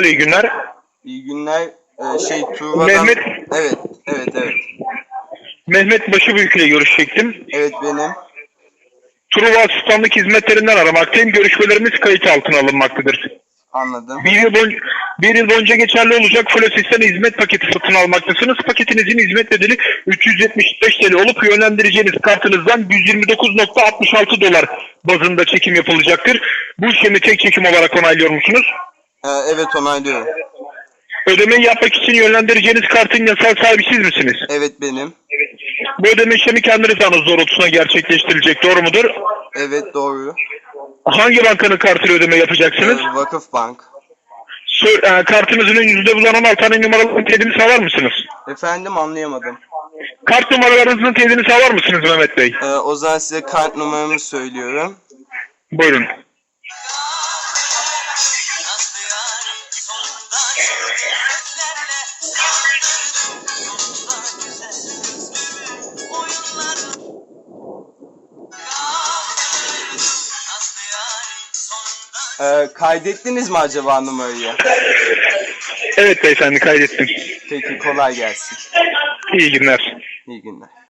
Alo iyi günler. İyi günler. Ee, şey Tuğba'dan... Mehmet. Evet, evet, evet. Mehmet Başıbüyük ile görüşecektim. Evet benim. Truva asistanlık hizmetlerinden aramaktayım. Görüşmelerimiz kayıt altına alınmaktadır. Anladım. Bir yıl, boyunca, bir yıl boyunca geçerli olacak full asistan hizmet paketi satın almaktasınız. Paketinizin hizmet bedeli 375 TL olup yönlendireceğiniz kartınızdan 129.66 dolar bazında çekim yapılacaktır. Bu işlemi tek çekim olarak onaylıyor musunuz? Ee, evet onaylıyorum. Ödemeyi yapmak için yönlendireceğiniz kartın yasal sahibi siz misiniz? Evet benim. Bu ödeme işlemi kendi rızanız doğrultusunda gerçekleştirilecek doğru mudur? Evet doğru. Hangi bankanın kartıyla ödeme yapacaksınız? Ee, Vakıf Bank. Sö- e, kartınızın önünüzde bulunan 16 tane numaralı teyidini sağlar mısınız? Efendim anlayamadım. Kart numaralarınızın teyidini sağlar mısınız Mehmet Bey? Ee, o zaman size kart numaramı söylüyorum. Buyurun. Ee, kaydettiniz mi acaba numarayı? Evet beyefendi kaydettim. Peki kolay gelsin. İyi günler. İyi günler.